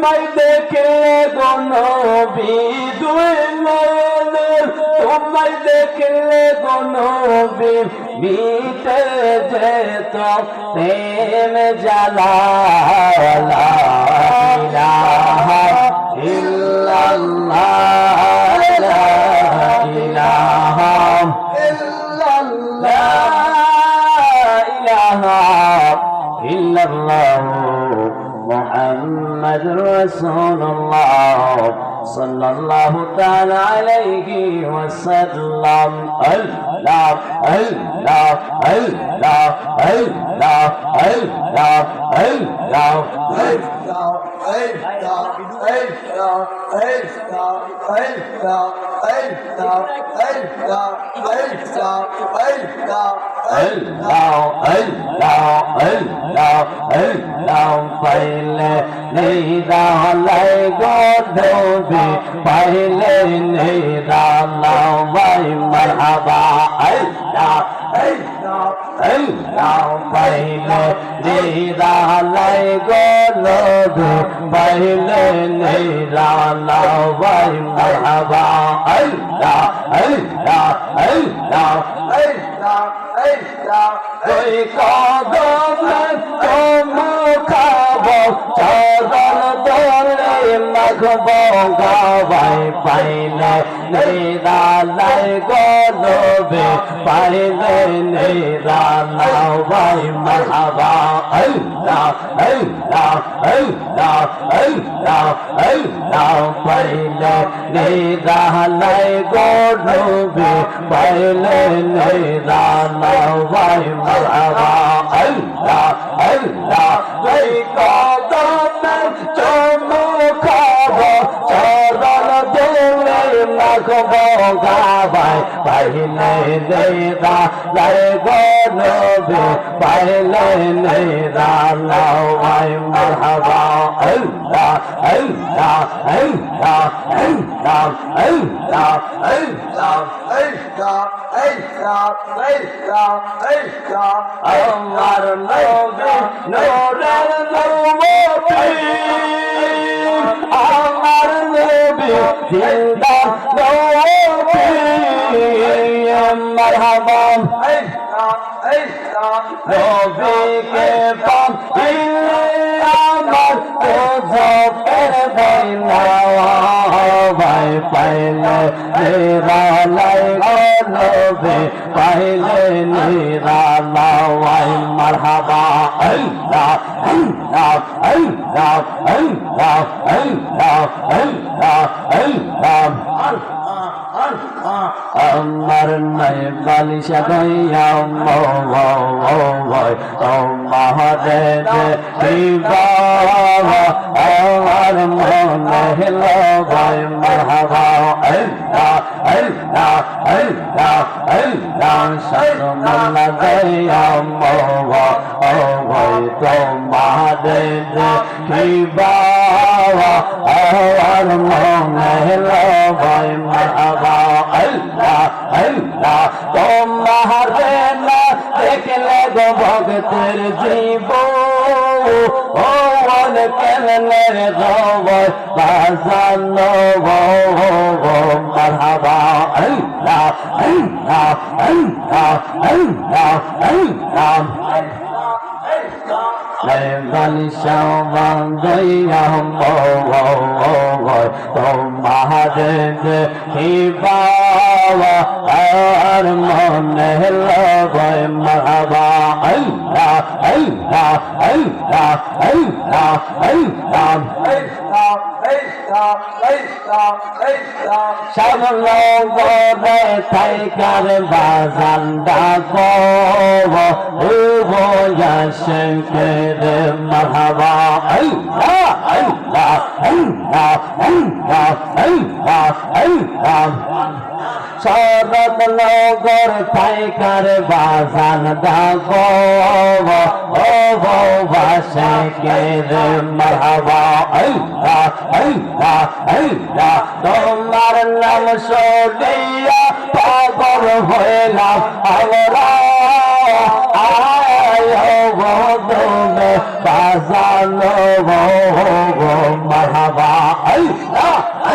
তোমায় দেখলে গনবি দুই নয়নে তোমায় দেখলে গনবি মিটে যেত প্রেম জ্বালা محمد رسول الله صلى الله تعالى عليه وسلم الله الله الله الله الله الله Allah, Allah, Allah, Allah, পাইলে নিরালাই গধবি পাইলে নিরালাও ভাই মারহাবা আল্লাহ আল্লাহ পাইলে নিরালাই গধবি পাইলে নিরালাও ভাই মারহাবা আল্লাহ আল্লাহ আল্লাহ ওই কদমে তোমু মাখব গাবাই পাইলে নিরালাই গলবে, পাইলে নিরালাই মারহাবা আল্লাহ আল্লাহ আল্লাহ আল্লাহ আল্লাহ, পাইলে নিরালাই গলবে, পাইলে নিরালাই মারহাবা আল্লাহ আল্লাহ গাবাই পাইলে নেরা লাই গনবে পাইলে নেরা লাওয়াই মারহাবা। আল্লাহ আল্লাহ আল্লাহ আল্লাহ আল্লাহ আল্লাহ। আমার নবী নোরের নবী, আমার নবী মারহাবা নবীকে পাম আমার তো জপের বইনা ভাই পাইলে নিরালাই গলবে পাইলে নিরালাই মারহাবা। আল্লাহ আল্লাহ আল্লাহ আল্লাহ আল্লাহ আল্লাহ আল্লাহ আমার নাই বালিশা গইয়া ময় তোমারে আমার মনে হেল ভাই মারহাবা। আল্লাহ আল্লাহ আল্লাহ আল্লাহ সরমলা গইয়া ময় তোমারে দিবা। আমার মনে ভগতের জীব ও মন কেমনে জবর বাজানো মারহাবা। আল্লাহ আল্লাহ আল্লাহ আল্লাহ আল্লাহ। তোমারে হিবা আর মনে লয় মারহাবা আল্লাহ আল্লাহ আল্লাহ আল্লাহ আল্লাহ সামনে থাইকার বাজান ডাকো ও ভয়া শঙ্কর মারহাবা আল্লাহ আল্লাহ আল্লাহ আল্লাহ শরৎ নগর পাইকার বাজান দাগো ও ভাসে কে রে মারহাবা আল্লাহ আল্লাহ আল্লাহ তোমার নাম শুনিয়া পাগল বাজানো আল্লাহ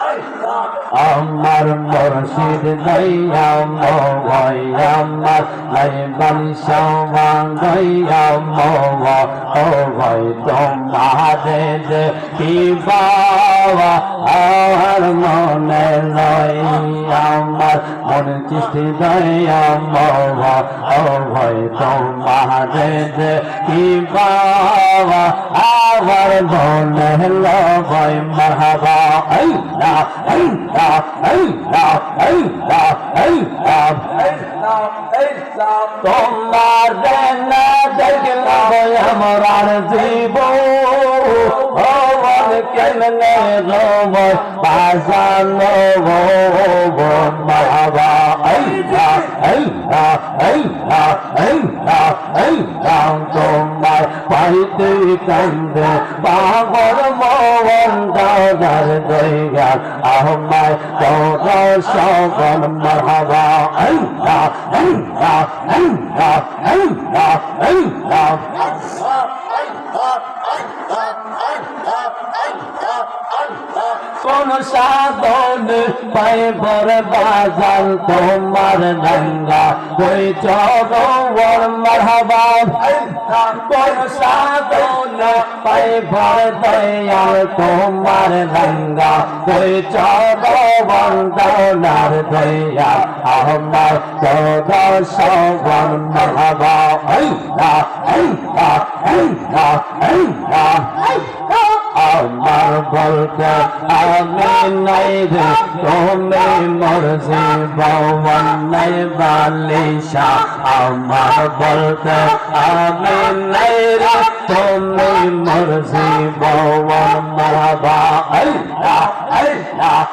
আমার মুর্শিদ আমার নাই ভাই তোমারে যে কি বাবা আর মনে লই আমার মন মোয় ও ভাই তোমারে যে কি বাবা, আমার মনে লই মারহাবা তোমার দেখলাম আমার জীব কেমনে রব বাজানো বাবা আল্লাহ আল্লাহ আল্লাহ আল্লাহ আল্লাহ পাইতে কান্দে পাগল মোহন দাদার দৈগা আহমায় তোর সগন মহাবা আল্লাহ আল্লাহ আল্লাহ আল্লাহ আল্লাহ কোন সাধন পাই বর বাজাল তোমার রঙ্গা কই চরোর মরহবা। কোন সাধন পাই বর দয়াল তোমার রঙ্গা কই চরোর দৌলার দয়া। আমার চৌদ সবন মরহবা আল্লাহ আল্লাহ আল্লাহ আল্লাহ। আমার বলতে আমি নাই রে, তুমি মরজি বাবন নাই বালিশা। আমার বলতে আমি নাই রে, তুমি মরজি বাবন মারবা আল্লাহ আল্লাহ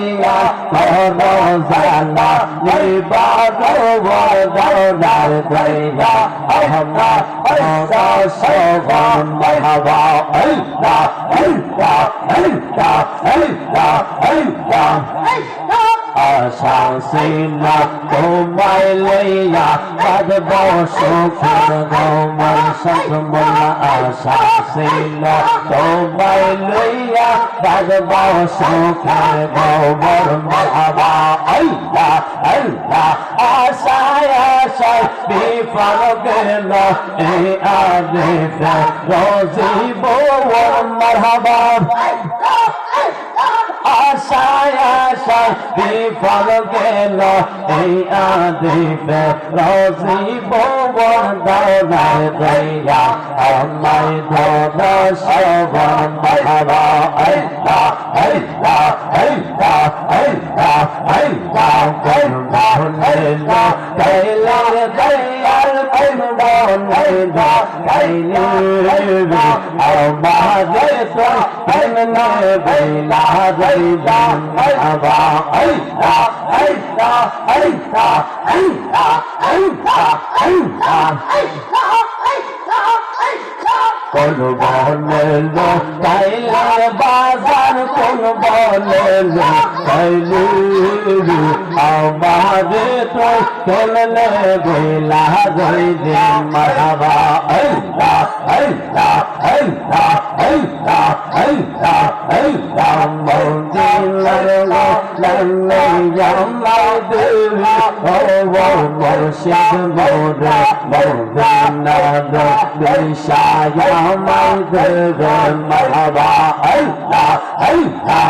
দইয়া ও রোজানা নেই বারো দৌলার দইয়া আহমদ আল্লাহ সবন মারবা আল্লাহ আল্লাহ আল্লাহ আল্লাহ আল্লাহ আশা ছিল তোমায় লইয়া বাদব সুখের গমর সকমল আশা ছিল তোমায় লইয়া বাদব সুখের গমর মহাবা আল্লাহ আল্লাহ, আশায় আশায় বিফল গেল এই আদেশে। রোজিব মরহাবা। আশায় আশায় বিফল গেল এই আদিপে রসি বন দৌলার দইয়া আমায় ধন সবন বাবা আল্লাহ আল্লাহ আল্লাহ আল্লাহ আল্লাহ কোন ভুলেলা কাইলার কোন বলেল কাইলার বাজার বলেল কাইলি আমারে তো কেমনে বেলা দইলে মারহাবা আল্লাহ আল্লাহ আল্লাহ আল্লাহ আল্লাহ আল্লাহ মন্দির জামা দেবী ও মুর্শিদ মোরে মদিনা দিশায়া মাই দেবে মারহাবা আল্লাহ আল্লাহ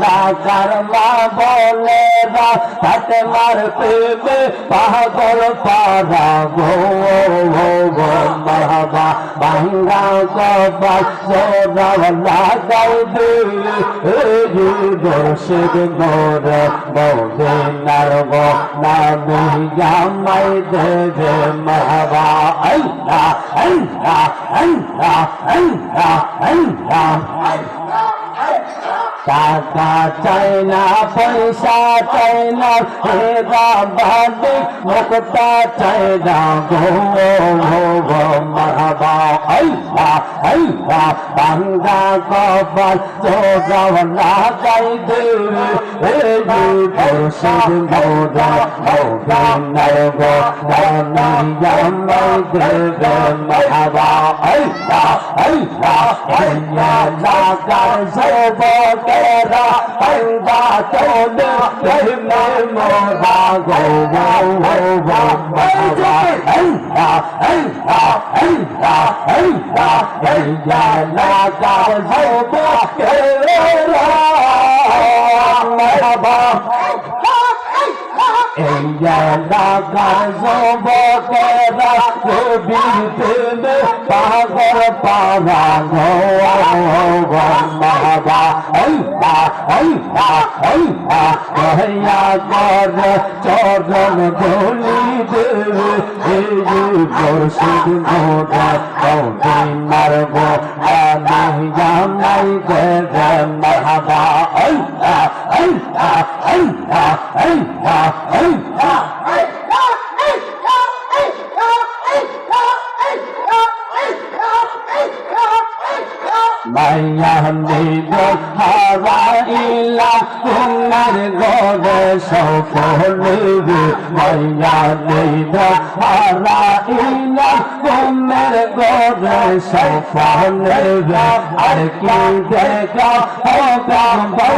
লাগার মা বলে রাত মার পেবে পাগল পারা গো মহাবা বাংলা গবাল জোরাব লাগাও দিলি দর্শক গোর বৌদে নারগ নামে জামাই দেবে মহাবা আল্লাহ আল্লাহ আল্লাহ আল্লাহ আল্লাহ Amen. টাকা চাই না, পয়সা চাই না হেরা বাদে মুক্তা চাই না, গো গো মারবা আল্লাহ আল্লাহ, বান্দা কপাল জোগাও না গাই দে এই দর্শন মোরা মোদিনার গো নামি আমাই দেবে মারবা আল্লাহ আল্লাহ আল্লাহ লাগার तेरा बंदा चोदा घर में मोरा गो गो गो बंदा हंदा हंदा हंदा हंदा हंदा लाजा होगा तेरा এই এলাকার যুবকেরা কবির প্রেমে পাগল পারা বাবা হইয়া হইয়া হইয়া কহিয়া কর চরণ ধুলি দেবে এই বর্ষিদ মোদা কৌটি মারব আনাহিয়া নাই দেবে মহাবা হইয়া হইয়া হইয়া হইয়া তোমার গড়ে সফলিবি মাইয়া দেব হারা ইলা তোমার গড়ে সফলিবি আর কি দেখা হবে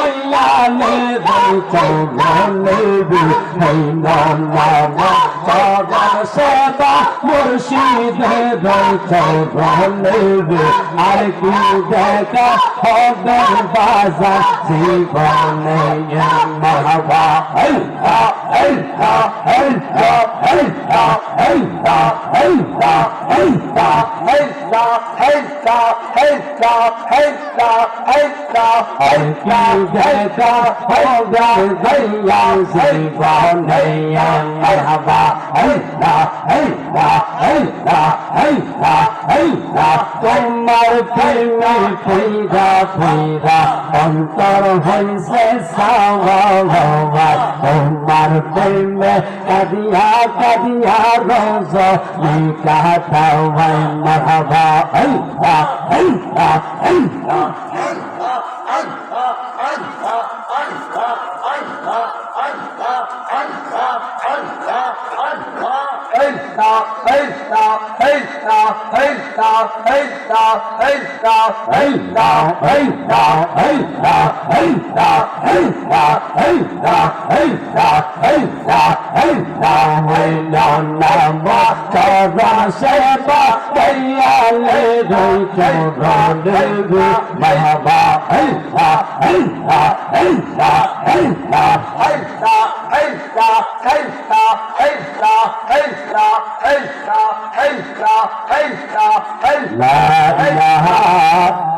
লালে ভাই চৌগালেবি হাই নানা চৌগান সেবা মুর্শিদে ভাই চৌগালেবি আর কি দেখা হবে বাজার জীবনে মহাবা হল হল হল হল হল তোমার প্রেমে ফিরা ফিরা অন্তর হইছে সাওয়া তোমার প্রেমে কাদিয়া কাদিয়া রোজা নেই কাটাও ভাই মারহাবা আল্লাহ আল্লাহ আল্লাহ Hey, نام نام کرا سیبا دیالے دوی چورانے دو مرحبا اللہ اللہ اللہ اللہ اللہ اللہ اللہ اللہ اللہ اللہ اللہ اللہ لا الہ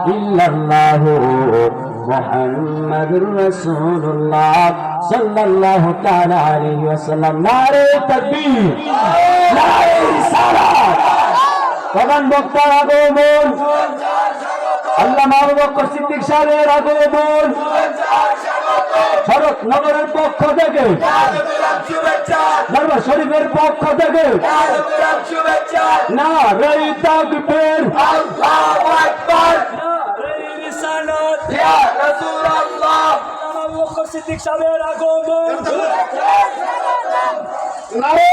الا اللہ মোহাম্মদুর রাসূলুল্লাহ সাল্লাল্লাহু তাআলা আলাইহি ওয়াসাল্লাম। নারে তাকবীর। নারে সালাত। প্রধান বক্তার আগমন। আল্লাহ মাহবুব বকর সিদ্দিক সাহেবের আগমন। শরৎ নগরের পক্ষ থেকে। দরবার শরীফের পক্ষ থেকে। না রে তাকবীর। আল্লাহু আকবার। সিদ্দিক সাহেবের আগমন। নারে